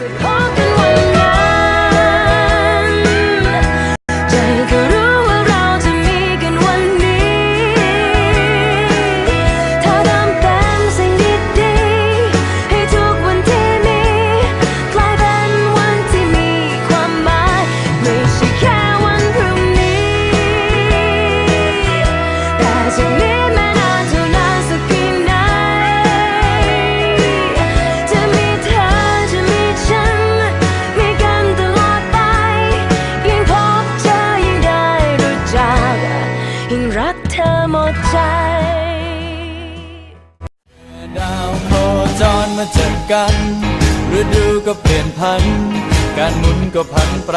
พ กันฤดูก็เปลี่ยนพัน การหมุนก็พันแปร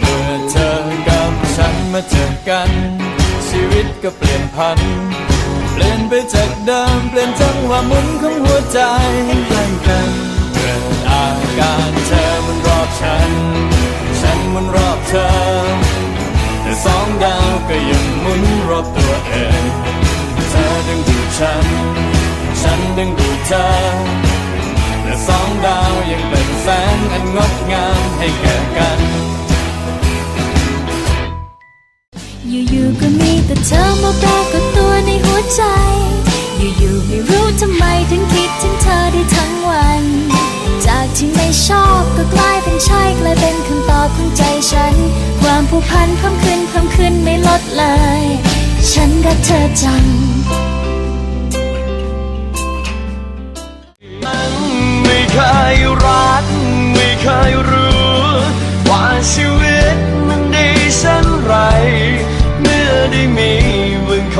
เมื่อเธอกับฉันมาเจอกัน ชีวิตก็เปลี่ยนพัน เปลี่ยนไปจากเดิมเปลี่ยนจังหวะหมุนของหัวใจใกล้กันเกิดอาการเธอมันรอบฉัน ดึงดูดเธอแต่สองดาวยังเป็นแสงอันงดงามให้แก่กัน อยู่ๆก็มีแต่เธอมาปรากฏตัวในหัวใจ อยู่ๆไม่รู้ทำไมถึงคิดถึงเธอได้ทั้งวัน จากที่ไม่ชอบก็กลายเป็นใช่กลายเป็นคำตอบของใจฉัน ความผูกพันเพิ่มขึ้นเพิ่มขึ้นไม่ลดเลย ฉันรักเธอจัง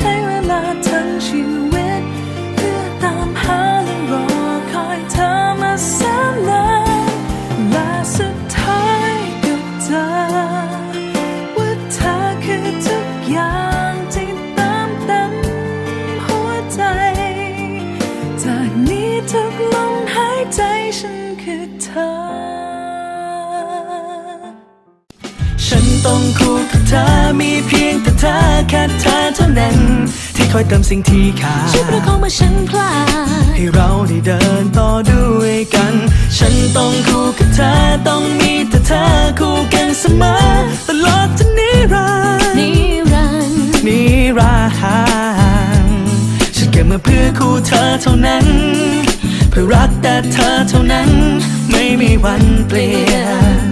ใช้เวลาทั้งชีวิต เพื่อตามหาและรอคอยเธอมาแสนนานและสุดท้ายก็เจอว่าเธอคือทุกอย่างที่เติมเต็มหัวใจ จากนี้ทุกลมหายใจฉันคือเธอ ฉันต้องคู่กับเธอมีเพียง แค่เธอเท่านั้น ที่คอยเติมสิ่งที่ขาดช่วยประคองมาฉันพลาดให้เราได้เดินต่อด้วยกัน ฉันต้องคู่กับเธอต้องมีแต่เธอคู่กันเสมอตลอดจนนิรันดร์นิรันดร์นิรันดร์ฉันเกิดมาเพื่อคู่เธอเท่านั้น เพื่อรักแต่เธอเท่านั้น ไม่มีวันเปลี่ยน